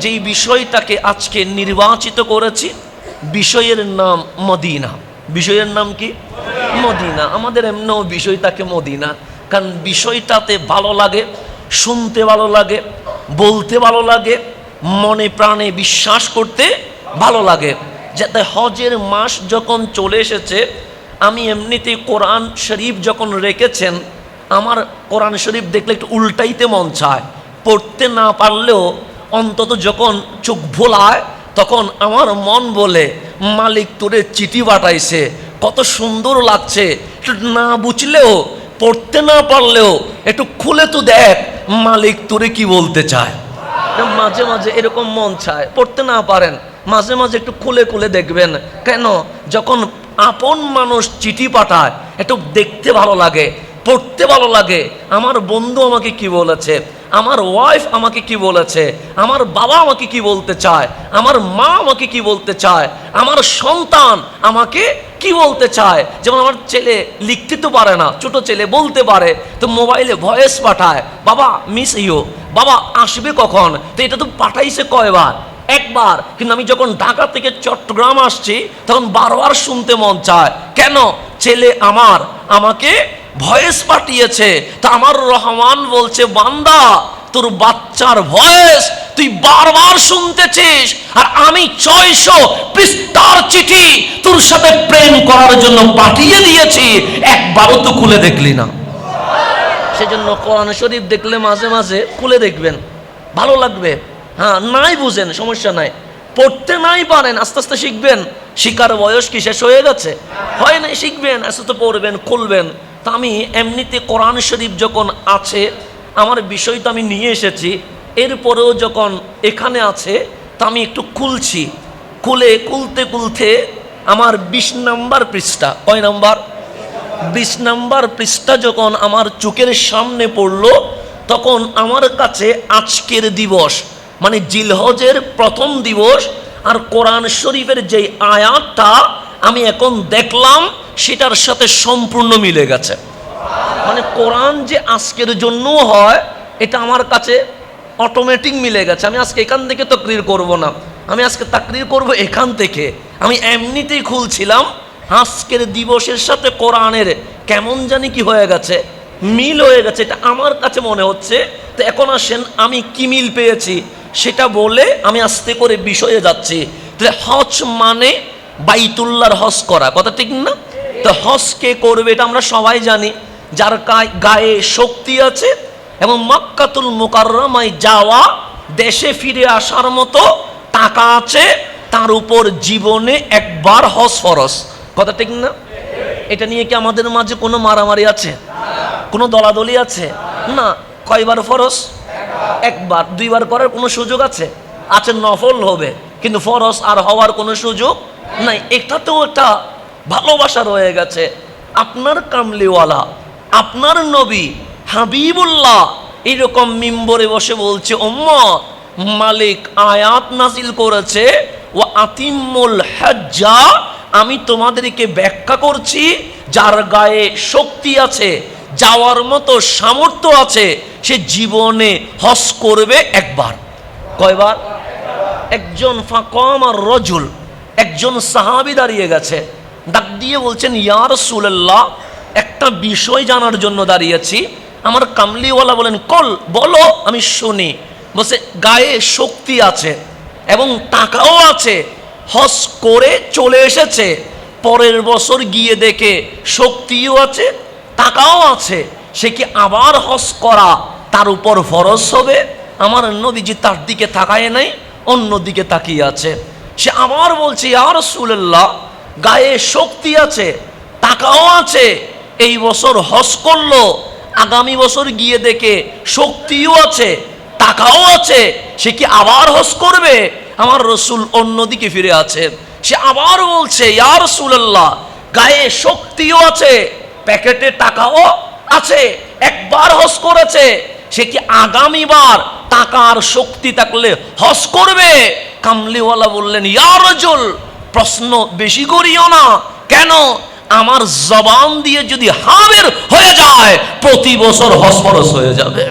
যেই বিষয়টাকে আজকে নির্বাচিত করেছি, বিষয়ের নাম মদিনা। বিষয়ের নাম কি? মদিনা। আমাদের এমনও বিষয়টাকে মদিনা। কারণ বিষয়টাতে ভালো লাগে, শুনতে ভালো লাগে, বলতে ভালো লাগে, মনে প্রাণে বিশ্বাস করতে ভালো লাগে। যাতে হজের মাস যখন চলে এসেছে, আমি এমনিতে কোরআন শরীফ যখন রেখেছেন, আমার কোরআন শরীফ দেখলে একটু উল্টাইতে মন চায়। পড়তে না পারলেও অন্তত যখন চোখ ভোলায়, তখন আমার মন বলে, মালিক তোরে চিঠি পাঠাইছে, কত সুন্দর লাগছে না বুঝলেও, পড়তে না পারলেও, একটু খুলে তো দেখ, মালিক তোরে কি বলতে চায়? মাঝে মাঝে এরকম মন চায়, পড়তে না পারেন, মাঝে মাঝে একটু খুলে খুলে দেখবেন। কেন? যখন আপন মানুষ চিঠি পাঠায়, একটু দেখতে ভালো লাগে পড়তে ভালো লাগে। আমার বন্ধু আমাকে কি বলেছে? আমার ওয়াইফ আমাকে কি বলেছে? আমার বাবা আমাকে কি বলতে চায়? আমার মা আমাকে কি বলতে চায়? আমার সন্তান আমাকে কি বলতে চায়? যেমন আমার ছেলে লিখতে তো পারে না, ছোট ছেলে বলতে পারে, তো মোবাইলে ভয়েস পাঠায়, বাবা মিস ইউ বাবা, আসবে কখন? তো এটা তো পাঠাইছে কয়বার? একবার। কিন্তু আমি যখন ঢাকা থেকে চট্টগ্রাম আসছি, তখন বারবার শুনতে মন চায়, কেন? ছেলে আমার, আমাকে ভয়েস পাঠিয়েছে। তা আমার রহমান বলছে, বান্দা, তোর বাচ্চার ভয়েস তুই বারবার শুনতেছিস, আর আমি ছয়শো পৃষ্ঠার চিঠি তোর সাথে প্রেম করার জন্য পাঠিয়ে দিয়েছি, একবারও তো খুলে দেখলি না। সেজন্য কোরআন শরীফ দেখলে মাঝে মাঝে খুলে দেখবেন, ভালো লাগবে। হ্যাঁ নাই বুঝেন, সমস্যা নাই। পড়তে নাই পারেন, আস্তে আস্তে শিখবেন। শিকার বয়স কি শেষ হয়ে গেছে? হয় নাই, শিখবেন, আস্তে আস্তে পড়বেন, খুলবেন। তা আমি এমনিতে কোরআন শরীফ যখন আছে, আমার বিষয়টা আমি নিয়ে এসেছি, এরপরেও যখন এখানে আছে, তা আমি একটু খুলছি। খুলে খুলতে খুলতে আমার বিশ নাম্বার পৃষ্ঠা, কয় নাম্বার? বিশ নাম্বার পৃষ্ঠা যখন আমার চোখের সামনে পড়ল, তখন আমার কাছে আজকের দিবস মানে জিলহজের প্রথম দিবস, আর কোরআন শরীফের যে আয়াতটা আমি এখন দেখলাম সেটার সাথে সম্পূর্ণ মিলে গেছে। মানে কোরআন যে আজকের জন্য হয়, এটা আমার কাছে অটোমেটিক মিলে গেছে। আমি আজকে এখান থেকে তকরির করব না। আমি আজকে তাকরির করব এখান থেকে। আমি এমনিতেই খুলছিলাম, আজকের দিবসের সাথে কোরআনের কেমন জানি কি হয়ে গেছে, মিল হয়ে গেছে, এটা আমার কাছে মনে হচ্ছে। তো এখন আসেন, আমি কি মিল পেয়েছি সেটা বলে আমি আস্তে করে বিষয়ে যাচ্ছি। তাহলে হজ মানে বাইতুল্লাহর হজ করা, কথা ঠিক না? তো হজ কে করবে এটা আমরা সবাই জানি, যার গায়ে শক্তি আছে এবং মক্কাতুল মোকাররমায় যাওয়া, দেশে ফিরে আসার মতো টাকা আছে, তার উপর জীবনে একবার হস ফরস কথা ঠিক না? এটা নিয়ে কি আমাদের মাঝে কোনো মারামারি আছে? কোনো দলাদলি আছে? না, কয়বার ফরস একবার, দুইবার করার কোনো সুযোগ আছে? আছে নফল হবে, কিন্তু ফরস আর হওয়ার কোনো সুযোগ নাই, এটাতেও একটা ভালোবাসা রয়ে গেছে। আপনার কামলিওয়ালা, আপনার নবী হাবিবুল্লাহ এইরকম মিম্বরে বসে বলছে ওম্মত মালিক আয়াত নাজিল করেছে ও আতিমুল হজ্জা, আমি তোমাদেরকে ব্যাখ্যা করছি, যার গায়ে শক্তি আছে, যাওয়ার মতো সামর্থ্য আছে, সে জীবনে হস করবে একবার। কয়বার? একজন ফাকম আর রজুল। একজন সাহাবি দাঁড়িয়ে গেছে। ডাক দিয়ে বলছেন ইয়ার সুল্লাহ একটা বিষয় জানার জন্য দাঁড়িয়েছি। আমার কামলিওয়ালা বলেন, কল, বলো, আমি শুনি। বলছে, গায়ে শক্তি আছে এবং টাকাও আছে। হস করে চলে এসেছে। পরের বছর গিয়ে দেখে শক্তিও আছে, টাকাও আছে। সে কি আবার হস করা? তার উপর ফরজ হবে? আমার নবীজি তার দিকে তাকায় নাই অন্য দিকে তাকিয়ে আছে। সে আবার বলছে আর সুল্লাহ গায়ে শক্তি আছে, টাকাও আছে, এই বছর হস করল, আগামী বছর গিয়ে দেখে শক্তিও আছে, টাকাও আছে, সে কি আবার হস করবে? আমার রসুল অন্যদিকে ফিরে আছে, সে আবার বলছে ইয়ার রসুল্লাহ গায়ে শক্তিও আছে, প্যাকেটে টাকাও আছে, একবার হস করেছে, সে কি আগামীবার টাকার শক্তি থাকলে হস করবে? কামলিওয়ালা বললেন ইয়ার রজুল, প্রশ্ন বেশি করিও না। কেন? আমার জবান দিয়ে যদি হাবের হয়ে যায়, প্রতি বছর হসপরস হয়ে যাবে।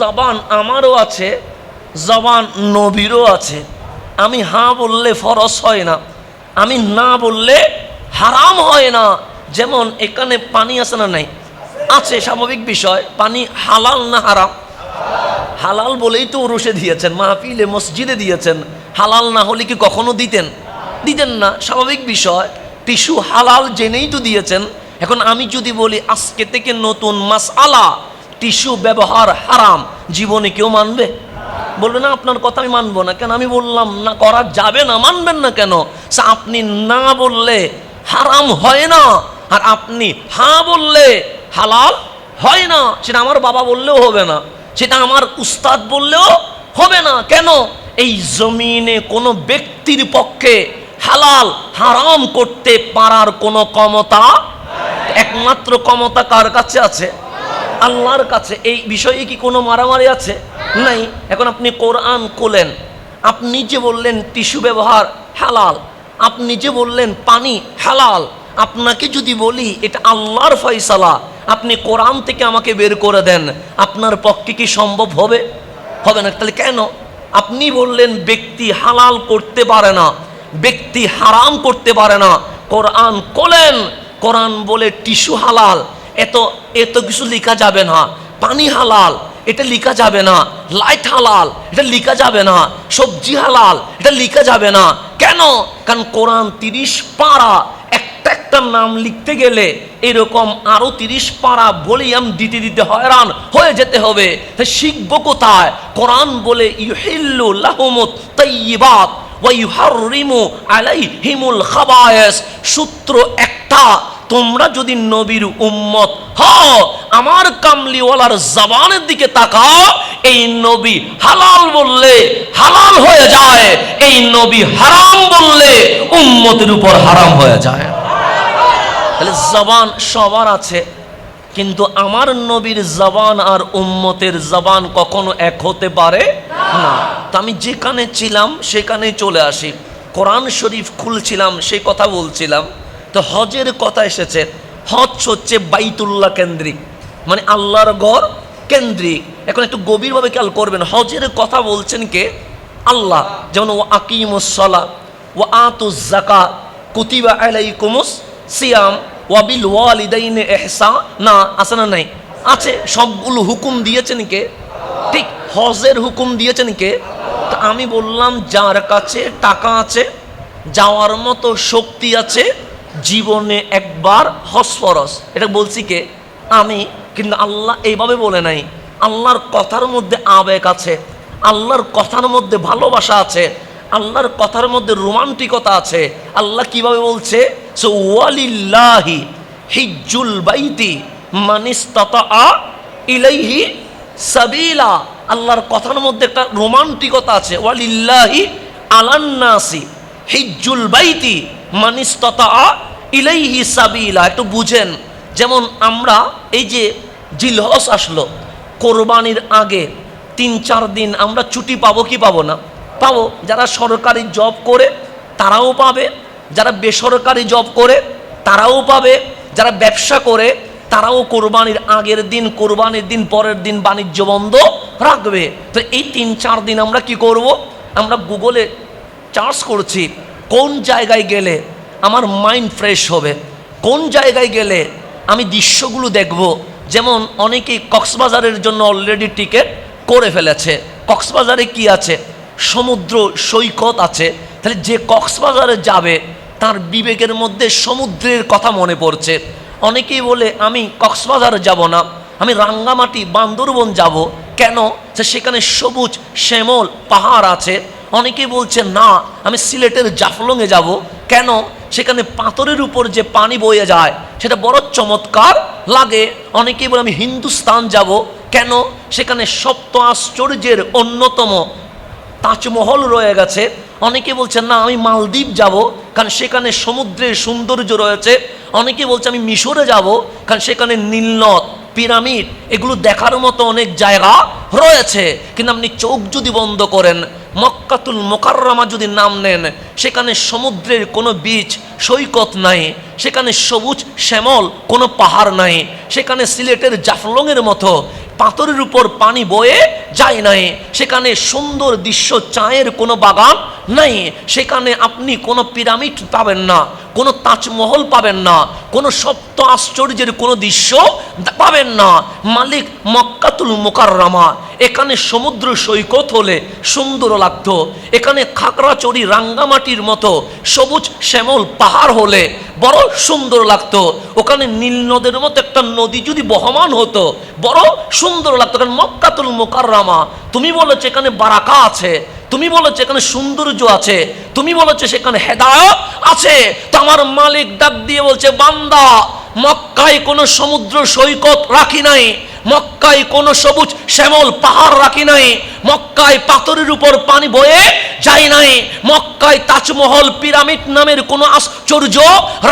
জবান আমারও আছে, জবান নবীরও আছে। আমি হাঁ বললে ফরস হয় না, আমি না বললে হারাম হয় না। যেমন এখানে পানি আছে না নাই? আছে, স্বাভাবিক বিষয়, পানি হালাল না হারাম? হালাল বলেই তো ওরসে দিয়েছেন, মাহফিলে, মসজিদে দিয়েছেন। হালাল না হলে কি কখনো দিতেন? দিতেন না, স্বাভাবিক বিষয়। টিস্যু হালাল জেনেই তো দিয়েছেন। এখন আমি যদি বলি, আজকে থেকে নতুন মাস আলা টিস্যু ব্যবহার হারাম, জীবনে কেউ মানবে? বলবে না, আপনার কথা আমি মানবো না। কেন? আমি বললাম, না, করা যাবে না, মানবেন না কেন? আপনি না বললে হারাম হয় না। আর আপনি হ্যাঁ বললে হালাল হয় না, সেটা আমার বাবা বললেও হবে না। সেটা আমার উস্তাদ বললেও হবে না। কেন? এই জমিনে কোনো ব্যক্তির পক্ষে হালাল, হারাম করতে পারার কোনো ক্ষমতা একমাত্র ক্ষমতা কার কাছে আছে? আল্লাহর কাছে। এই বিষয়ে কি কোনো মারামারি আছে? নাই। এখন আপনি কোরআন কোলেন আপনি যে বললেন টিস্যু ব্যবহার হালাল, আপনি যে বললেন পানি হালাল, আপনাকে যদি বলি এটা আল্লাহর ফয়সালা আপনি কোরআন থেকে আমাকে বের করে দেন, আপনার পক্ষে কি সম্ভব হবে? হবে না। তাহলে কেন? আপনি বললেন ব্যক্তি হালাল করতে পারে না, ব্যক্তি হারাম করতে পারে না। কোরআন কোলেন কোরআন বলে টিস্যু হালাল, এত এত কিছু লিখা যাবে না। পানি হালাল, এটা লেখা যাবে না। লাইট হালাল, এটা লেখা যাবে না। সবজি হালাল, এটা লিখা যাবে না। কেন? কারণ কোরআন তিরিশ পারা একটা নাম লিখতে গেলে এরকম আরও তিরিশ পারা ভলিউম দিতে দিতে হয়রান হয়ে যেতে হবে। শিখব কোথায়? কোরআন বলে, ইউহিল্লু লাহুমুত তাইয়িবাত ওয়া ইউহাররিমু আলাইহিমুল খাবায়েস। সূত্র একটা, তোমরা যদি নবীর উম্মত হও, আমার কামলিওয়ালার জবানের দিকে তাকাও, এই নবী হালাল বললে হালাল হয়ে যায়, এই নবী হারাম বললে উম্মতের উপর হারাম হয়ে যায়। তাহলে জবান সবার আছে, কিন্তু আমার নবীর জবান আর উম্মতের জবান কখনো এক হতে পারে না। তো আমি যেখানে ছিলাম সেখানে চলে আসি। কোরআন শরীফ খুলছিলাম সেই কথা বলছিলাম। তো হজের কথা এসেছে। হজ হচ্ছে বাইতুল্লাহ কেন্দ্রিক মানে আল্লাহর গড় কেন্দ্রিক। এখন একটু গভীরভাবে খেয়াল করবেন, হজের কথা বলছেন কে? আল্লাহ। যেমন ও আকিমুসলা ও আতুজ জাকা কুতিবা আলাইকুমুস সিয়াম ওয়াবিল ওয়ালিদাইনে এহসা না আছে না নাই? আছে, সবগুলো হুকুম দিয়েছেন কে? ঠিক, হজের হুকুম দিয়েছেন কে? তা আমি বললাম, যার কাছে টাকা আছে, যাওয়ার মতো শক্তি আছে, জীবনে একবার হজ ফরস এটা বলছি কে? আমি, কিন্তু আল্লাহ এইভাবে বলে নাই। আল্লাহর কথার মধ্যে আবেগ আছে, আল্লাহর কথার মধ্যে ভালোবাসা আছে আল্লাহর কথার মধ্যে রোমান্টিকতা আছে। আল্লাহ কীভাবে বলছে? সো, ওয়ালিল্লাহি হিজ্জুল বাইতি ইলাইহি সাবিলা। আল্লাহর কথার মধ্যে একটা রোমান্টিকতা আছে। ওয়ালিল্লাহি আলান্নাসি হিজ্জুল বাইতি মানিস্তাতা ইলাইহি সাবিলা। একটু বুঝেন, যেমন আমরা এই যে জিলহস আসলো, কোরবানির আগে তিন চার দিন আমরা ছুটি পাবো কি পাবো না? পাবো। যারা সরকারি জব করে, তারাও পাবে। যারা বেসরকারি জব করে, তারাও পাবে। যারা ব্যবসা করে, তারাও কোরবানির আগের দিন, কোরবানির দিন পরের দিন বাণিজ্য বন্ধ রাখবে। তো এই তিন চার দিন আমরা কি করব? আমরা গুগলে চার্জ করছি, কোন জায়গায় গেলে আমার মাইন্ড ফ্রেশ হবে? কোন জায়গায় গেলে আমি দৃশ্যগুলো দেখব? যেমন অনেকেই কক্সবাজারের জন্য অলরেডি টিকিট করে ফেলেছে। কক্সবাজারে কি আছে? সমুদ্র সৈকত আছে, তাহলে যে কক্সবাজারে যাবে, তার বিবেকের মধ্যে সমুদ্রের কথা মনে পড়ছে। অনেকেই বলে, আমি কক্সবাজার যাব না, আমি রাঙ্গামাটি, বান্দরবন যাব। কেন? সেখানে সবুজ, শ্যামল পাহাড় আছে। অনেকেই বলছে, না, আমি সিলেটের জাফলংয়ে যাব। কেন? সেখানে পাথরের উপর যে পানি বয়ে যায়, সেটা বড় চমৎকার লাগে। অনেকেই বলে, আমি হিন্দুস্তান যাব। কেন? সেখানে সপ্ত আশ্চর্যের অন্যতম তাজমহল রয়ে গেছে। অনেকে বলছেন, না, আমি মালদ্বীপ যাব, কারণ সেখানে সমুদ্রের সৌন্দর্য রয়েছে। অনেকে বলছে, আমি মিশরে যাব, কারণ সেখানে নীলনদ, পিরামিড, এগুলো দেখার মতো অনেক জায়গা রয়েছে। কিন্তু আপনি চোখ যদি বন্ধ করেন, মক্কাতুল মোকাররমা যদি নাম নেন, সেখানে সমুদ্রের কোনো বীচ, সৈকত নাই। সেখানে সবুজ শ্যামল, কোনো পাহাড় নাই। সেখানে সিলেটের জাফলংয়ের মতো পাথরের উপর পানি বয়ে যায় নাই। সেখানে সুন্দর দৃশ্য চায়ের কোনো বাগান নাই। সেখানে আপনি কোনো পিরামিড পাবেন না, কোনো তাজমহল পাবেন না, কোনো সপ্ত আশ্চর্যের কোনো দৃশ্য পাবেন না। মালিক মক্কাতুল মোকাররামা, এখানে সমুদ্র সৈকত হলে সুন্দর লাগতো। এখানে খাগড়াচড়ি রাঙ্গামাটির মতো সবুজ শ্যামল পাহাড় হলে বড় সুন্দর লাগতো। ওখানে নীল নদের মতো একটা নদী যদি বহমান হতো, বড় সুন্দর লাগতো। কারণ মক্কাতুল মোকাররামা, তুমি বলেছ এখানে বারাকা আছে। তুমি বলেছ এখানে সৌন্দর্য আছে তুমি বলেছ সেখানে হেদায়ত আছে। তো আমার মালিক ডাক দিয়ে বলছে, বান্দা, মক্কায় কোনো সমুদ্র সৈকত রাখি নাই। মক্কায় কোনো সবুজ শ্যামল পাহাড় রাখি নাই। মক্কায় পাথরের উপর পানি বয়ে যায় নাই। মক্কায় তাজমহল পিরামিড নামের কোনো আশ্চর্য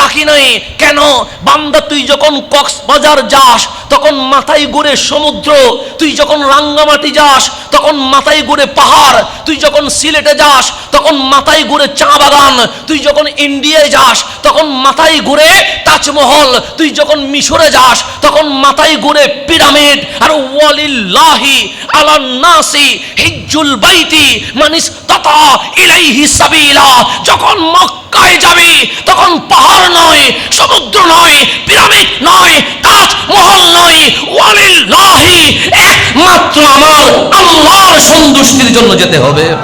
রাখি নাই। কেন? বান্দা, তুই যখন কক্সবাজার যাস, তখন মাথায় ঘুরে সমুদ্র। তুই যখন রাঙ্গামাটি যাস, তখন মাথায় ঘুরে পাহাড়। তুই যখন সিলেটে যাস, তখন মাথায় ঘুরে চা বাগান। তুই যখন ইন্ডিয়ায় যাস, তখন মাথায় ঘুরে তাজমহল। তুই যখন মিশরে যাস, তখন মাথায় ঘুরে পিরামিড। আর ওয়ালিল্লাহি আলান নাসি হিজ্জুল বাইতি মানিস তাতা ইলাইহি সাবিলা। যখন মক্কায় যাবি, তখন পাহাড় নয়, সমুদ্র নয়, পিরামিড নয়, তাজমহল নয়। ওয়ালিল্লাহি একমাত্র আমার আল্লাহর সন্তুষ্টির জন্য যেতে হবে।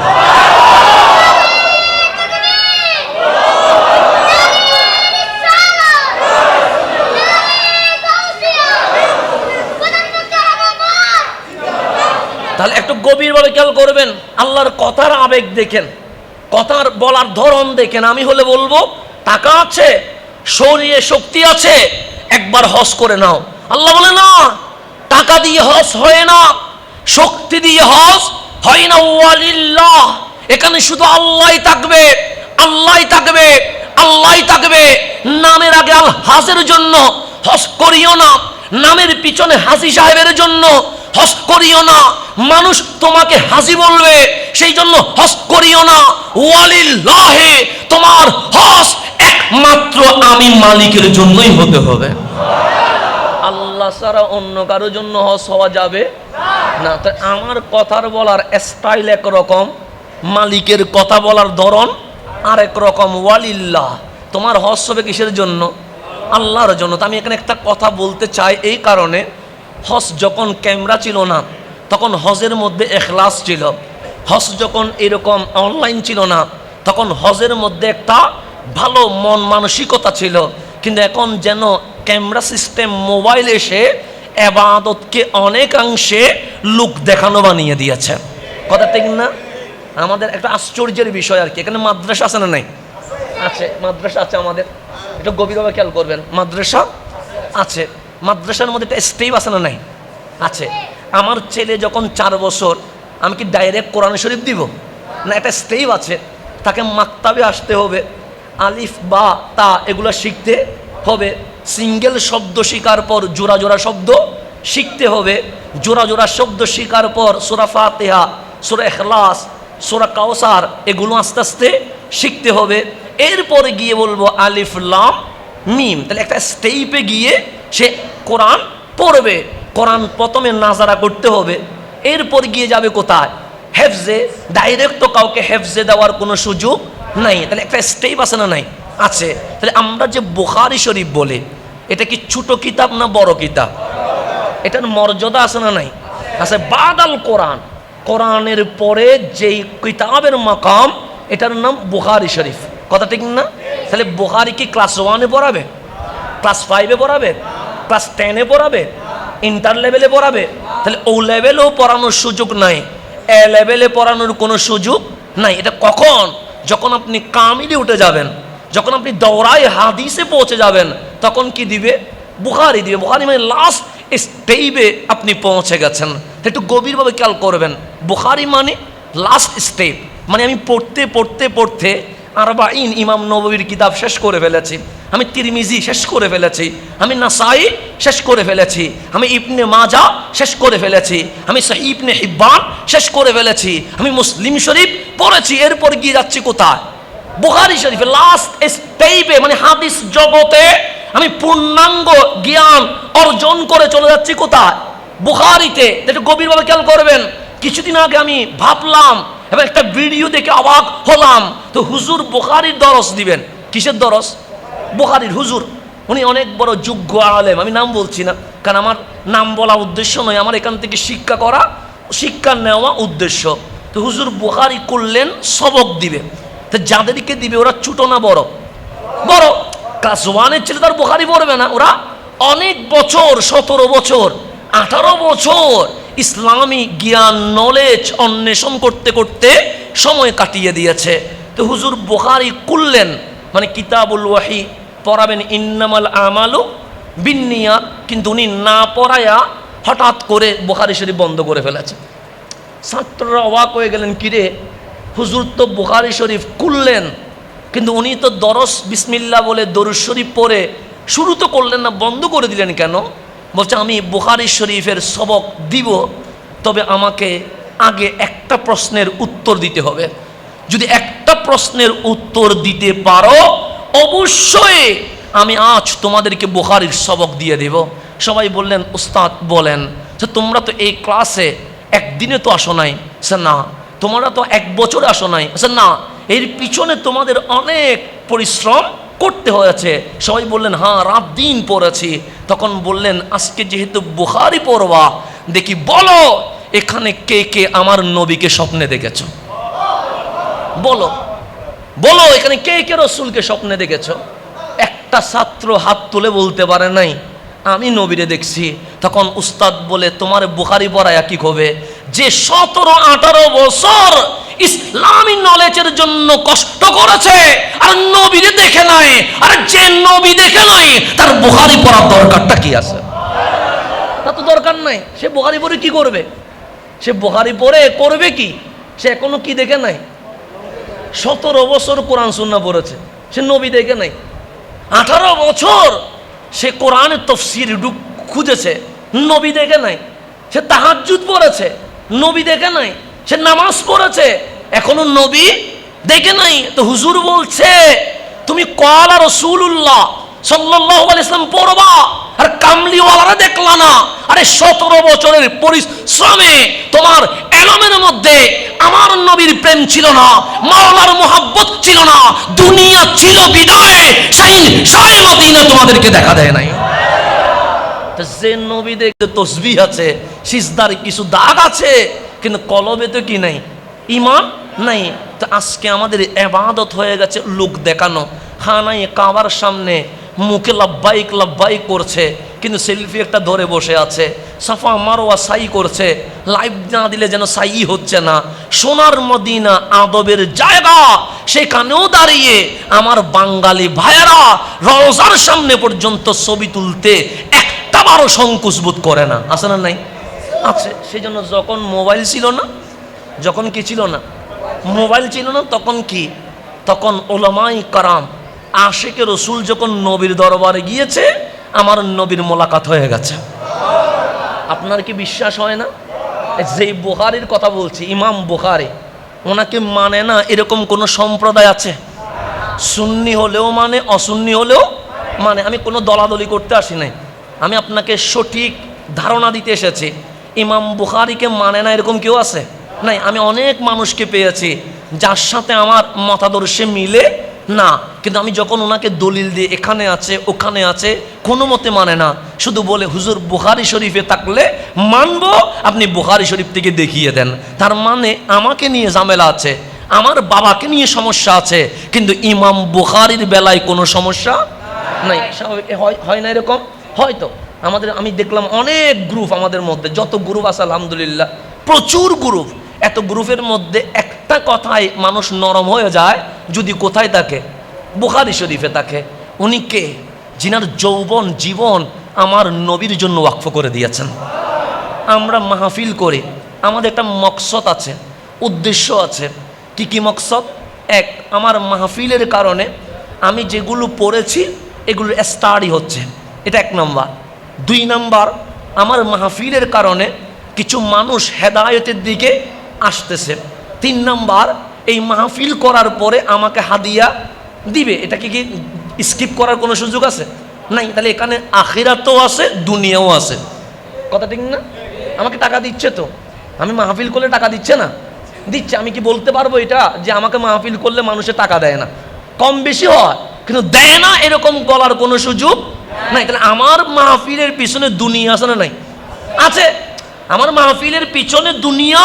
একটু গভীরভাবে খেয়াল করবেন, আল্লাহর কথার আবেগ দেখেন, কথার বলার ধরন দেখেন। আমি হলে বলব, টাকা আছে শরীরে শক্তি আছে, একবার হস করে নাও। আল্লাহ বলে, না, টাকা দিয়ে হস হয় না, শক্তি দিয়ে হস হয় না, ওয়ালিল্লাহ। এখানে শুধু আল্লাহই থাকবে আল্লাহই থাকবে আল্লাহই থাকবে। নামের আগে আল হাসের জন্য হস করিও না। নামের পিছনে হাসি সাহেবের জন্য হস করিও না। মানুষ তোমাকে হাসি বলবে, সেই জন্য হস করিও না। ওয়ালিল্লাহে, তোমার হস একমাত্র আমি মালিকের জন্যই হতে হবে। আল্লাহ ছাড়া অন্য কারোর জন্য হস হওয়া যাবে না। তো আমার কথার বলার স্টাইল একরকম, মালিকের কথা বলার ধরন আরেক রকম। ওয়ালিল্লাহ, তোমার হস হবে কিসের জন্য? আল্লাহর জন্য। আমি এখানে একটা কথা বলতে চাই, এই কারণে হজ যখন ক্যামেরা ছিল না, তখন হজের মধ্যে এখলাস ছিল। হজ যখন এরকম অনলাইন ছিল না, তখন হজের মধ্যে একটা ভালো মন মানসিকতা ছিল। কিন্তু এখন যেন ক্যামেরা সিস্টেম মোবাইল এসে এবাদতকে অনেকাংশে লুক দেখানো বানিয়ে দিয়েছে। কথা ঠিক না? আমাদের একটা আশ্চর্যের বিষয় আর কি। এখানে মাদ্রাসা আছে না নাই? আছে, মাদ্রাসা আছে আমাদের। একটু গভীরভাবে খেয়াল করবেন, মাদ্রাসা আছে। মাদ্রাসার মধ্যে একটা স্টেপ আছে না নাই? আছে। আমার ছেলে যখন চার বছর, আমি কি ডাইরেক্ট কোরআন শরীফ দিব? না, একটা স্টেপ আছে। তাকে মাক্তাবে আসতে হবে। আলিফ, বা, তা এগুলো শিখতে হবে। সিঙ্গেল শব্দ শেখার পর জোড়া জোড়া শব্দ শিখতে হবে। জোড়া জোড়া শব্দ শেখার পর সোরা ফাতেহা, সোরা এখলাস সোরা কাউসার এগুলো আস্তে আস্তে শিখতে হবে। এরপরে গিয়ে বলব আলিফ লাম মিম। তাহলে একটা স্টেপে গিয়ে সে কোরআন পড়বে। কোরআন প্রথমে নাজারা করতে হবে। এরপর গিয়ে যাবে কোথায়? হেফজে। ডাইরেক্ট তো কাউকে হেফজে দেওয়ার কোনো সুযোগ নাই। তাহলে একটা স্টেপ আছে না নাই? আছে। তাহলে আমরা যে বুখারি শরীফ বলে, এটা কি ছোট কিতাব না বড় কিতাব? এটার মর্যাদা আছে না নাই? আছে বাদাল কোরআন। কোরআনের পরে যেই কিতাবের মাকাম, এটার নাম বুখারি শরীফ। কথা ঠিক না? তাহলে বুখারি কি ক্লাস ওয়ানে পড়াবে? ক্লাস ফাইভে পড়াবে? ক্লাস টেনে পড়াবে? ইন্টার লেভেলে পড়াবে? তাহলে ও লেভেলেও পড়ানোর সুযোগ নাই। এ লেভেলে পড়ানোর কোনো সুযোগ নাই। এটা কখন? যখন আপনি কামিলে উঠে যাবেন। যখন আপনি দৌড়ায় হাদিসে পৌঁছে যাবেন, তখন কি দিবে? বুখারি দিবে। বুখারি মানে লাস্ট স্টেপে আপনি পৌঁছে গেছেন। একটু গভীরভাবে খেয়াল করবেন। বুখারি মানে লাস্ট স্টেপ মানে আমি পড়তে পড়তে পড়তে আরবা ইন ইমাম নবীর কিতাব শেষ করে ফেলেছি। আমি তিরমিজি শেষ করে ফেলেছি। আমি নাসাই শেষ করে ফেলেছি। আমি ইবনে মাজা শেষ করে ফেলেছি। আমি ইবনে হিব্বান শেষ করে ফেলেছি। আমি মুসলিম শরীফ পড়েছি। এরপর গিয়ে যাচ্ছি কোথায়? বুখারি শরীফে লাস্ট স্টেপে মানে হাদিস জগতে আমি পূর্ণাঙ্গ জ্ঞান অর্জন করে চলে যাচ্ছি কোথায়? বুখারিতে। একটু গভীরভাবে খেয়াল করবেন। কিছুদিন আগে আমি ভাবলাম এবং একটা ভিডিও দেখে অবাক হলাম। তো হুজুর বুখারির দরস দিবেন। কিসের দরস? বুখারির হুজুর। উনি অনেক বড় যোগ্য আলেম। আমি নাম বলছি না, কারণ আমার নাম বলা উদ্দেশ্য নয়। আমার এখান থেকে শিক্ষা করা, শিক্ষা নেওয়া উদ্দেশ্য। তো হুজুর বুখারি করলেন, সবক দিবে। তো যাদেরকে দিবে, ওরা ছোটো না বড়? বড়। ক্লাস ওয়ানের ছেলে তার বোখারি পড়বে না? ওরা অনেক বছর, সতেরো বছর, আঠারো বছর ইসলামী জ্ঞান নলেজ অন্বেষণ করতে করতে সময় কাটিয়ে দিয়েছে। তো হুজুর বোহারি করলেন মানে কিতাবুল ওয়াহি পড়াবেন, ইন্নামাল আমালু বিন্নিয়া কিন্তু উনি না পড়ায়া হঠাৎ করে বোখারি শরীফ বন্ধ করে ফেলেছে ছাত্ররা অবাক হয়ে গেলেন, কিরে, হুজুর তো বুখারি শরীফ খুললেন, কিন্তু উনি তো দরস বিসমিল্লা বলে দরুদ শরীফ পড়ে, শুরু তো করলেন না, বন্ধ করে দিলেন কেন? বলছে, আমি বুখারি শরীফের সবক দিব, তবে আমাকে আগে একটা প্রশ্নের উত্তর দিতে হবে। যদি একটা প্রশ্নের উত্তর দিতে পারো, অবশ্যই আমি আজ তোমাদেরকে বুখারির সবক দিয়ে দেব। সবাই বললেন, উস্তাদ, বলেন যে তোমরা তো এই ক্লাসে একদিনে তো আসো নাই। সে না, তোমরা তো এক বছর আসো নাই। সে না, এর পিছনে তোমাদের অনেক পরিশ্রম করতে হয়েছে। সবাই বললেন হ্যাঁ রাত দিন পড়েছি। তখন বললেন, আজকে যেহেতু বুখারি পড়বা, দেখি বলো, এখানে কে কে আমার নবীকে স্বপ্নে দেখেছ? বলো বলো, এখানে কে কে রসুলকে স্বপ্নে দেখেছ? একটা ছাত্র হাত তুলে বলতে পারে নাই, আমি নবীরে দেখছি। তখন উস্তাদ বলে, তোমার বুখারি পড়ায় কি হবে যে সতেরো, আঠারো বছর ইসলামী নলেজের জন্য কষ্ট করেছে, আর নবীরে দেখে নাই, আর যে নবী দেখে নাই, তার বুখারি পড়ার দরকারটা কি আছে? তা তো দরকার নাই। সে বুখারি পড়ে কি করবে? সে বুখারি পড়ে, করবে কি? সে এখনও কি দেখে নাই? সতেরো বছর কোরআন সুন্না পড়েছে, সে নবী দেখে নাই। আঠারো বছর সে কোরআনের তফসির খুঁজেছে, নবী দেখে নাই। সে তাহাজুদ পড়েছে নবী দেখে নাই, সে নামাজ পড়েছে, এখনও নবী দেখে নাই। তো হুজুর বলছে, তুমি কলা রসুল্লাহ সাল্লাহ ইসলাম পড়বা, আর কামলিওয়ালারা দেখলা না। আরে সতেরো বছরের পরিশ্রমে তোমার এলমের মধ্যে আমার নবীর প্রেম ছিল না, মাওলার মোহাব্বত ছিল না, দুনিয়া ছিল বিদায় সেই সাই মদিনা তোমাদেরকে দেখা দেয় নাই। যে নবী দেখতে তসবি আছে, সিজদার কিছু দাগ আছে, কিন্তু কলবে তো কি নাই? ইমান নাই। তো আজকে আমাদের এবাদত হয়ে গেছে লোক দেখানো। খানাই কাবার সামনে মুখে লাভবাইক লাভবাইক করছে, কিন্তু সেলফি একটা ধরে বসে আছে। সাফা মারোয়া সাই করছে, লাইভ না দিলে যেন সাই হচ্ছে না। সোনার মদিনা আদবের জায়গা, সেখানেও দাঁড়িয়ে আমার বাঙালি ভাইয়েরা রওজার সামনে পর্যন্ত ছবি তুলতে বারো সংকুচ বোধ করে না। আছে না নাই? আছে। সেই জন্য যখন মোবাইল ছিল না, যখন কি ছিল না? মোবাইল ছিল না, তখন কি? তখন ওলামাই কারাম, আশেকে রসুল যখন নবীর দরবারে গিয়েছে, আমার নবীর মোলাকাত হয়ে গেছে। আপনার কি বিশ্বাস হয় না? যে বুহারির কথা বলছি, ইমাম বুহারি ওনাকে মানে না এরকম কোনো সম্প্রদায় আছে? সুন্নি হলেও মানে অসুন্নি হলেও মানে। আমি কোনো দলাদলি করতে আসি নাই। আমি আপনাকে সঠিক ধারণা দিতে এসেছি। ইমাম বুখারিকে মানে না এরকম কেউ আছে? নাই, আমি অনেক মানুষকে পেয়েছি যার সাথে আমার মতাদর্শে মিলে না। কিন্তু আমি যখন ওনাকে দলিল দিয়ে এখানে আছে, ওখানে আছে, কোনো মতে মানে না। শুধু বলে, হুজুর, বুখারি শরীফে থাকলে মানবো, আপনি বুখারি শরীফ থেকে দেখিয়ে দেন। তার মানে আমাকে নিয়ে ঝামেলা আছে, আমার বাবাকে নিয়ে সমস্যা আছে, কিন্তু ইমাম বুখারির বেলায় কোনো সমস্যা নাই। হয় না এরকম? হয়তো আমাদের, আমি দেখলাম অনেক গ্রুপ আমাদের মধ্যে, যত গ্রুপ আছে, আলহামদুলিল্লাহ, প্রচুর গ্রুপ এত গ্রুপের মধ্যে একটা কথায় মানুষ নরম হয়ে যায়, যদি কোথায় থাকে? বুখারি শরীফে থাকে। উনি কে? যিনার যৌবন, জীবন আমার নবীর জন্য ওয়াকফ করে দিয়েছেন। আমরা মাহফিল করি। আমাদের একটা মকসদ আছে, উদ্দেশ্য আছে। কি কি মকসদ? এক, আমার মাহফিলের কারণে আমি যেগুলো পড়েছি এগুলো স্টাডি হচ্ছে। এটা এক নম্বর। দুই নম্বর, আমার মাহফিলের কারণে কিছু মানুষ হেদায়তের দিকে আসতেছে। তিন নম্বর, এই মাহফিল করার পরে আমাকে হাদিয়া দিবে। এটা কি কি স্কিপ করার কোনো সুযোগ আছে? নাই, তাহলে এখানে আখিরাতও আছে, দুনিয়াও আছে। কথা ঠিক না? আমাকে টাকা দিচ্ছে তো। আমি মাহফিল করলে টাকা দিচ্ছে না? দিচ্ছে, আমি কি বলতে পারব এটা? যে আমাকে মাহফিল করলে মানুষের টাকা দেয় না। কম বেশি হয়। কিন্তু দেয় না এরকম বলার কোনো সুযোগ নাই। তাহলে আমার মাহফিলের পিছনে দুনিয়া আছে না নাই? আছে। আমার মাহফিলের পিছনে দুনিয়া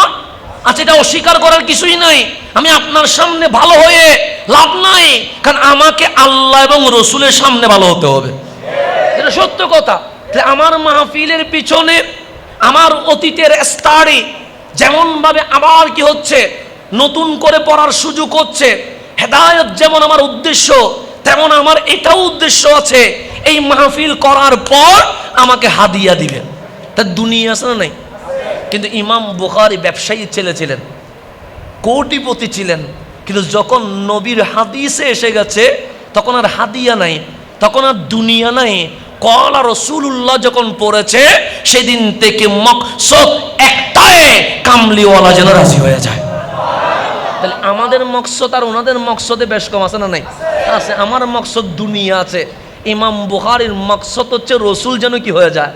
আছে, এটা অস্বীকার করার কিছুই নাই। আমি আপনার সামনে ভালো হয়ে লাভ নাই, কারণ আমাকে আল্লাহ এবং রসুলের সামনে ভালো হতে হবে। এটা সত্য কথা। তাহলে আমার মাহফিলের পিছনে আমার অতীতের স্টাডি যেমনভাবে আবার কি হচ্ছে, নতুন করে পড়ার সুযোগ হচ্ছে, হেদায়ত যেমন আমার উদ্দেশ্য তেমন আমার এটাও উদ্দেশ্য আছে, এই মাহফিল করার পর আমাকে হাদিয়া দিবেন। তা দুনিয়া আছে না নাই? কিন্তু ইমাম বুখারি ব্যবসায়ী ছেলে ছিলেন, কোটিপতি ছিলেন, কিন্তু যখন নবীর হাদিসে এসে গেছে, তখন আর হাদিয়া নাই, তখন আর দুনিয়া নাই। কলা রসুল্লাহ যখন পড়েছে, সেদিন থেকে মকসদ একটাই, কামলিওয়ালা যেন রাজি হয়ে যায়। তাহলে আমাদের মকসদ আর ওনাদের মকসদে বেশ কম আছে না নাই? আছে, আমার মকসদ দুনিয়া আছে। ইমাম বুখারির মকসদ হচ্ছে রসুল যেন কি হয়ে যায়।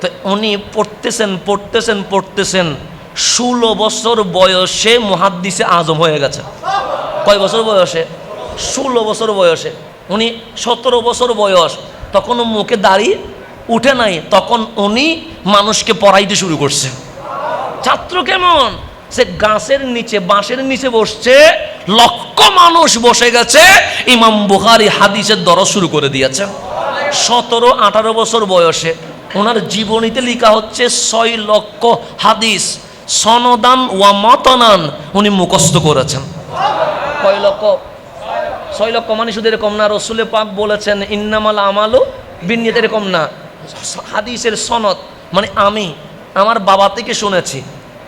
তো উনি পড়তেছেন পড়তেছেন পড়তেছেন। ষোলো বছর বয়সে মহাদ্দিসে আজম হয়ে গেছে। কয় বছর বয়সে? ষোলো বছর বয়সে। উনি সতেরো বছর বয়স। তখন মুখে দাঁড়িয়ে উঠে নাই। তখন উনি মানুষকে পড়াইতে শুরু করছে। ছাত্র কেমন? সে গাছের নিচে, বাঁশের নিচে বসছে। লক্ষ মানুষ বসে গেছে। ইমাম বুখারি হাদিসের দর শুরু করে দিয়েছে। সতেরো, আঠারো বছর বয়সে ওনার জীবনীতে লেখা হচ্ছে ছয় লক্ষ হাদিস। সনদান ওয়া মতনান উনি মুখস্থ করেছেন। কয় লক্ষ? ছয় লক্ষ মানে শুধু এরকম না রসুলে পাক বলেছেন, ইন্নামাল আমালু বিনিয়ত এরকম না। হাদিসের সনদ মানে আমি, আমার বাবা থেকে শুনেছি।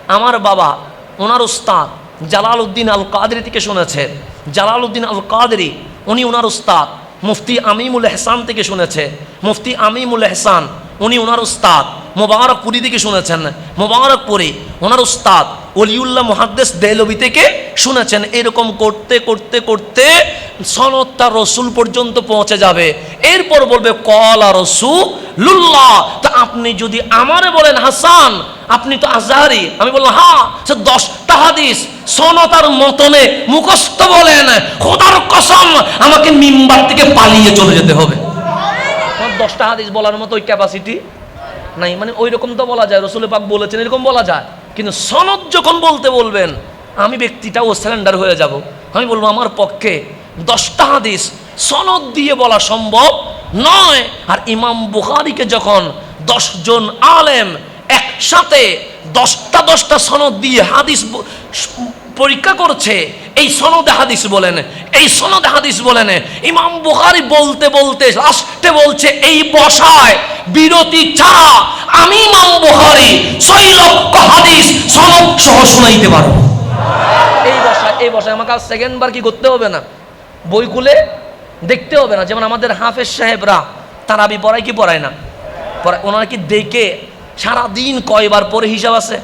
আমার বাবা, ওনার উস্তাদ জালাল উদ্দিন আল কাদরি থেকে শুনেছে জালাল উদ্দিন আল কাদরি উনি ওনার উস্তাদ। মুফতি আমিমুল এহসান থেকে শুনেছে। মুফতি আমিমুল এহসান উনি ওনার উস্তাদ। মোবারকপুরি থেকে শুনেছেন। মোবারকপুরি ওনার উস্তাদ অলিউল্লাহ মহাদ্দেস দেলবি থেকে শুনেছেন, এরকম করতে করতে করতে সনদটা রসুল পর্যন্ত পৌঁছে যাবে। এরপর বলবে, কলা রসুল লুল্লাহ তা আপনি যদি আমারে বলেন, হাসান, আপনি তো আজহারি। আমি বললাম হা সে দশটা হাদিস সনতার মতনে মুখস্থ বলেন। খোদার কসম, আমাকে মিম্বার থেকে পালিয়ে চলে যেতে হবে। দশটা হাদিস বলার মতো ওই ক্যাপাসিটি নাই। মানে ওই রকম তো বলা যায়, রসুল পাক বলেছেন, এরকম বলা যায়। কিন্তু সনদ যখন বলতে বলবেন, আমি ব্যক্তিটাও স্যালেন্ডার হয়ে যাব। আমি বলব, আমার পক্ষে দশটা হাদিস সনদ দিয়ে বলা সম্ভব নয়। আর ইমাম বুখারিকে যখন দশজন আলেম একসাথে দশটা দশটা সনদ দিয়ে হাদিস পরীক্ষা করছে, এই সনদে হাদিস বলেন, এই সনদে হাদিস বলেন, ইমাম বুখারি বলতে বলতে লাস্টে বলছে, এই বসায় বিরতি ছাড়া আমি ইমাম বুখারি, ছয় লক্ষ হাদিস সনদ সহ শুনাইতে পারব। এই বসায় এই বসায় আমাকে সেকেন্ড বার কি করতে হবে না? বই খুলে দেখতে হবে না। যেমন আমাদের হাফেজ সাহেবরা, তারাবি পড়ায় কি পড়ায় না? পড়ায়, ওনারা কি দেখে সারা দিন কয়বার পরে হিসাব আছে?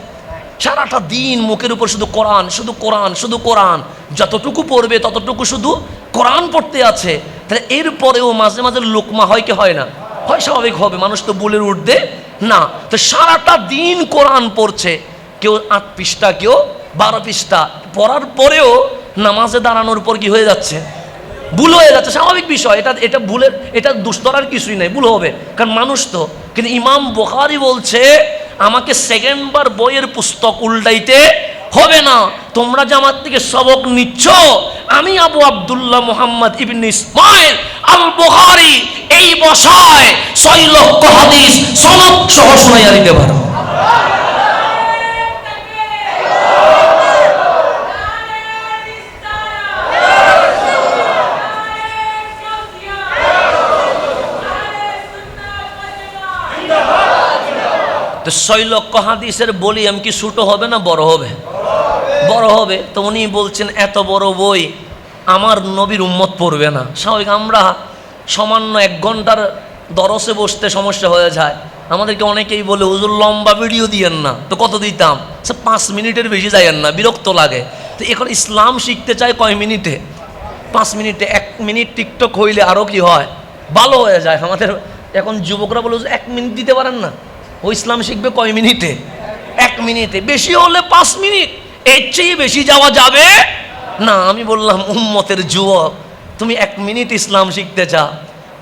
সারাটা দিন মুখের উপর শুধু কোরআন শুধু কোরআন শুধু কোরআন। যতটুকু পড়বে, ততটুকু শুধু কোরআন পড়তে আছে। তাহলে এরপরেও মাঝে মাঝে লোকমা হয় কি হয় না? হয় স্বাভাবিক হবে, মানুষ তো বলে উঠবে, না। তো সারাটা দিন কোরআন পড়ছে। কেউ আট পৃষ্ঠা, কেউ বারো পৃষ্ঠা। পড়ার পরেও নামাজে দাঁড়ানোর পর কি হয়ে যাচ্ছে? ভুল হয়ে যাচ্ছে, স্বাভাবিক বিষয়। এটা এটা ভুলের, এটা দুস্তরার কিছুই নেই, ভুল হবে। কারণ মানুষ তো, কিন্তু ইমাম বোখারি বলছে আমাকে সেকেন্ডবার বইয়ের পুস্তক উল্টাইতে হবে না। তোমরা যে আমার থেকে সবক নিচ্ছ, আমি আবু আবদুল্লাহ মোহাম্মদ ইবিন ইসমাইল আল বুখারি এই বসায় ছয় লক্ষ হাদিস সনদ সহ শোনাইয়া দিতে পারো তো লক্ষ হাদিসের বলি আমি কি ছোটো হবে না বড় হবে? বড় হবে। তো উনি বলছেন এত বড় বই আমার নবীর উম্মত পড়বে না। স্বাভাবিক আমরা সামান্য এক ঘণ্টার দরসে বসতে সমস্যা হয়ে যায়। আমাদেরকে অনেকেই বলে হুজুর লম্বা ভিডিও দিয়েন না। তো কত দিতাম? সে পাঁচ মিনিটের বেশি যাইয়েন না বিরক্ত লাগে। তো এখন ইসলাম শিখতে চায় কয় মিনিটে? পাঁচ মিনিটে এক মিনিট টিকটক হইলে আরও কি হয়? ভালো হয়ে যায়। আমাদের এখন যুবকরা বলে "হুজুর, এক মিনিট দিতে পারেন না? ও ইসলাম শিখবে কয় মিনিটে? এক মিনিটে। বেশি হলে পাঁচ মিনিট। এর চেয়ে বেশি যাওয়া যাবে না। আমি বললাম, উম্মতের যুবক, তুমি এক মিনিট ইসলাম শিখতে চাও,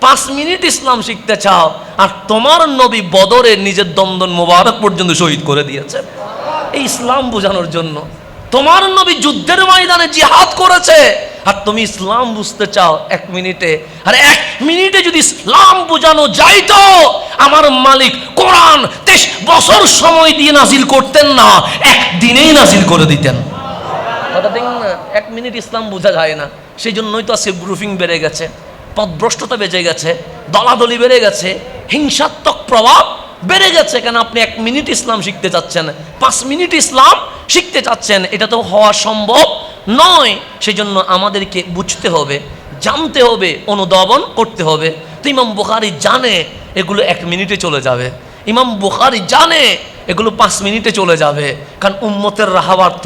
পাঁচ মিনিট ইসলাম শিখতে চাও, আর তোমার নবী বদরে নিজের দন্দন মোবারক পর্যন্ত শহীদ করে দিয়েছে। এই ইসলাম বোঝানোর জন্য। তোমার নবী যুদ্ধের ময়দানে জিহাদ করেছে। আর তুমি ইসলাম বুঝতে চাও এক মিনিটে, আর এক মিনিটে যদি ইসলাম বোঝানো যাইতো আমার মালিক কোরআন তেইশ বছর সময় দিয়ে নাজিল করতেন না, একদিনেই নাজিল করে দিতেন। কথা দেখ না, এক মিনিট ইসলাম বোঝা যায় না সেই জন্যই তো আজকে গ্রুপিং বেড়ে গেছে, পদভ্রষ্টতা বেজে গেছে, দলাদলি বেড়ে গেছে, হিংসাত্মক প্রভাব বেড়ে গেছে, কেন আপনি এক মিনিট ইসলাম শিখতে চাচ্ছেন? পাঁচ মিনিট ইসলাম শিখতে চাচ্ছেন, এটা তো হওয়া সম্ভব নয় সেই জন্য আমাদেরকে বুঝতে হবে, জানতে হবে, অনুধাবন করতে হবে। তো ইমাম বুখারি জানে এগুলো এক মিনিটে চলে যাবে। ইমাম বুখারি জানে এগুলো পাঁচ মিনিটে চলে যাবে, কারণ উম্মতের রাহাবার্থ।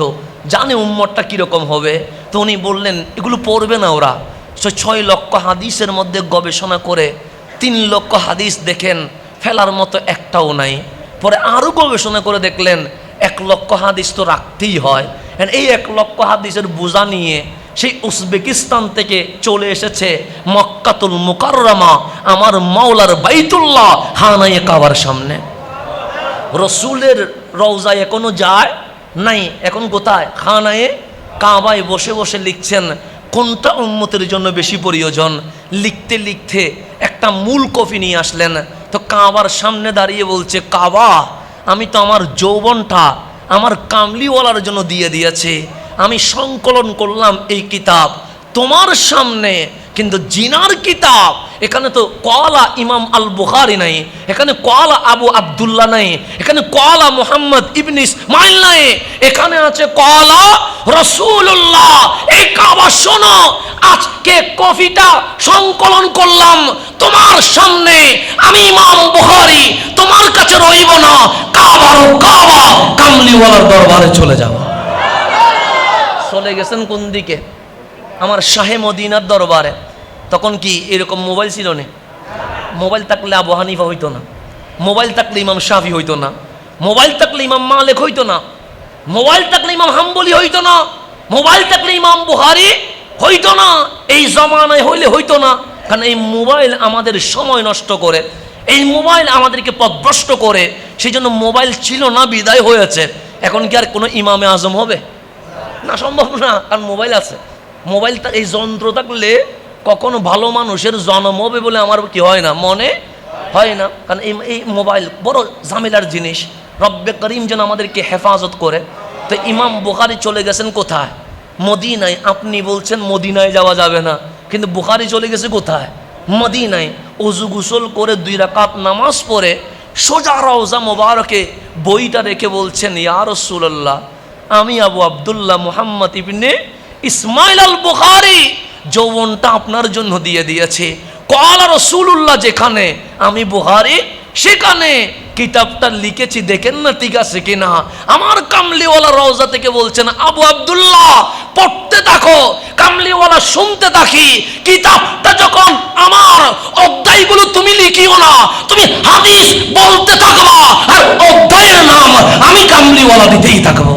জানে উম্মতটা কীরকম হবে। তো উনি বললেন, এগুলো পড়বে না ওরা। সে ছয় লক্ষ হাদিসের মধ্যে গবেষণা করে তিন লক্ষ হাদিস দেখেন, ফেলার মতো একটাও নাই। পরে আরও গবেষণা করে দেখলেন, এক লক্ষ হাদিস তো রাখতেই হয়। এই এক লক্ষ হাদিসের বোঝা নিয়ে সেই উজবেকিস্তান থেকে চলে এসেছে মক্কাতুল মুকাররমা, আমার মাওলার বাইতুল্লাহ হানায়ে কাবার সামনে। রসুলের রওজায় এখনও যায়? নাই, এখন কোথায়? খানায়ে কাবায় বসে বসে লিখছেন, কোনটা উম্মতের জন্য বেশি প্রয়োজন? লিখতে লিখতে একটা মূল কপি নিয়ে আসলেন। তো কাবার সামনে দাঁড়িয়ে বলছে, কাবা, আমি তো আমার যৌবনটা আমার কামলিওয়ালার জন্য দিয়ে দিয়েছে। আমি সংকলন করলাম এই কিতাব। তোমার সামনে কিন্তু জিনার কিতাব, এখানে তো কলা ইমাম আল বুখারি নাই, এখানে কলা আবু আবদুল্লাহ নাই, এখানে কলা মোহাম্মদ ইবনিস ইসমাইল নাই, এখানে আছে কলা রসুল্লাহ এই কাবা শোনো, আজকে কফিটা সংকলন করলাম, তোমার সামনে আমি ইমাম বুখারি, তোমার কাছে রইব না কাবারও কাবা কামলিওয়ালার দরবারে চলে যাব। চলে গেছেন কোন দিকে? আমার শাহে মদিনার দরবারে। তখন কি এরকম মোবাইল ছিল না? মোবাইল থাকলে আবু হানিফা হইতো না। মোবাইল থাকলে ইমাম শাফি হইতো না। মোবাইল থাকলে ইমাম মালেক হইতো না। মোবাইল থাকলে ইমাম হাম্বলি হইতো না। মোবাইল থাকলে ইমাম বুহারি হইতো না। এই জমানায় হইলে হইতো না। কারণ এই মোবাইল আমাদের সময় নষ্ট করে। এই মোবাইল আমাদেরকে পথভ্রষ্ট করে। সেই জন্য মোবাইল ছিল না, বিদায় হয়েছে। এখন কি আর কোনো ইমামে আজম হবে? না, সম্ভব না। কারণ মোবাইল আছে। মোবাইল এই যন্ত্র থাকলে কখনো ভালো মানুষের জন্ম হবে বলে আমার কি হয় না? মনে হয় না। কারণ এই এই মোবাইল বড় ঝামেলার জিনিস। রব্বে করিম যেন আমাদেরকে হেফাজত করে। তো ইমাম বুখারি চলে গেছেন কোথায়? মদিনায়। আপনি বলছেন মদিনায় যাওয়া যাবে না। কিন্তু বুখারি চলে গেছে কোথায়? মদিনায়। অজু গুসল করে দুই রাকাত নামাজ পড়ে সোজা রওজা মোবারকে বইটা রেখে বলছেন, ইয়া রসুল্লাহ আমি আবু আবদুল্লাহ মুহাম্মদ ইবনে ইসমাইল আল বুখারি যৌবনটা আপনার জন্য দিয়ে দিয়েছে। কলা রসুল্লাহ যেখানে, আমি বুহারি সেখানে কিতাবটা লিখেছি, দেখেন না ঠিক আছে কিনা। আমার কামলিওয়ালা রওজা থেকে বলছেন, আবু আবদুল্লাহ, পড়তে থাকো, কামলিওয়ালা শুনতে থাকি। কিতাবটা যখন আমার অধ্যায়গুলো তুমি লিখিও না, তুমি হাদিস বলতে থাকবা, আর অধ্যায়ের নাম আমি কামলিওয়ালা দিতেই থাকব।